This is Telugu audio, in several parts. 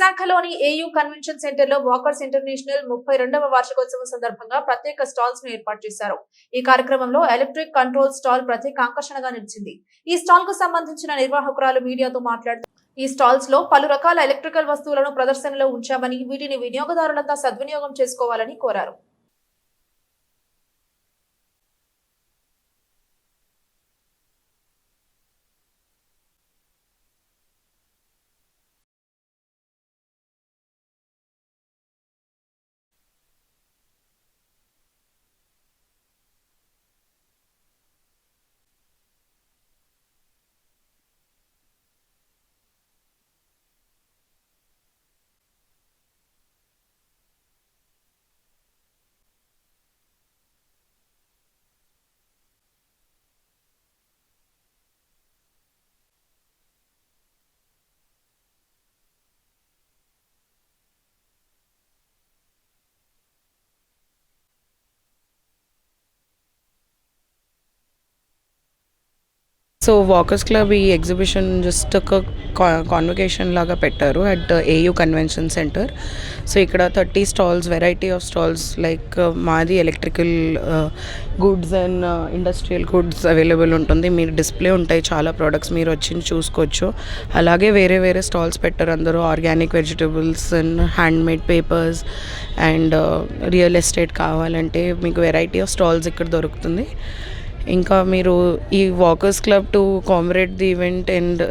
విశాఖలోని ఏయూ కన్వెన్షన్ సెంటర్లో వాకర్స్ ఇంటర్నేషనల్ ముప్పై రెండవ వార్షికోత్సవం సందర్భంగా ప్రత్యేక స్టాల్స్ను ఏర్పాటు చేశారు. ఈ కార్యక్రమంలో ఎలక్ట్రిక్ కంట్రోల్ స్టాల్ ప్రత్యేక ఆకర్షణగా నిలిచింది. ఈ స్టాల్కు సంబంధించిన నిర్వాహకురాలు మీడియాతో మాట్లాడుతూ ఈ స్టాల్స్లో పలు రకాల ఎలక్ట్రికల్ వస్తువులను ప్రదర్శనలో ఉంచామని వీటిని వినియోగదారులంతా సద్వినియోగం చేసుకోవాలని కోరారు. సో వాకర్స్ క్లబ్ ఈ ఎగ్జిబిషన్ జస్ట్ ఒక కాన్వకేషన్ లాగా పెట్టారు at AU convention centre so ఇక్కడ thirty stalls variety of stalls like మాది electrical goods and industrial goods available ఉంటుంది. మీరు డిస్ప్లే ఉంటాయి చాలా ప్రోడక్ట్స్ మీరు వచ్చి చూసుకోవచ్చు. అలాగే వేరే వేరే స్టాల్స్ పెట్టారు అందరూ organic vegetables and handmade papers and real estate కావాలంటే మీకు వెరైటీ ఆఫ్ స్టాల్స్ ఇక్కడ దొరుకుతుంది. ఇంకా మీరు ఈ walkers club to commemorate the event and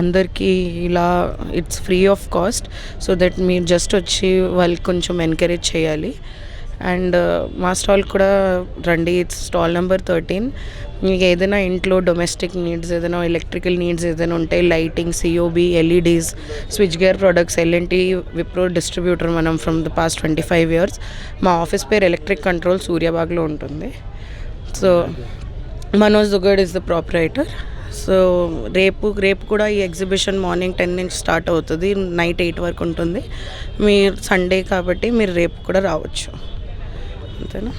అందరికీ ఇలా it's free of cost so that మీరు జస్ట్ వచ్చి వాళ్ళకి కొంచెం ఎంకరేజ్ చేయాలి. అండ్ uh, మా స్టాల్ కూడా రండి ఇట్స్ స్టాల్ నెంబర్ థర్టీన్. మీకు ఏదైనా ఇంట్లో డొమెస్టిక్ నీడ్స్ ఏదైనా ఎలక్ట్రికల్ నీడ్స్ ఏదైనా ఉంటే lighting COB LEDs switch gear products L and T Wipro distributor మనం from the past twenty five years మా ఆఫీస్ పేరు ఎలక్ట్రిక్ కంట్రోల్ సూర్యాబాగ్లో ఉంటుంది. So Manoj Dugad is the proprietor so రేపు రేపు కూడా ఈ ఎగ్జిబిషన్ మార్నింగ్ టెన్ నుంచి స్టార్ట్ అవుతుంది. నైట్ ఎయిట్ వరకు ఉంటుంది. మీరు సండే కాబట్టి మీరు రేపు కూడా రావచ్చు. అంతేనా?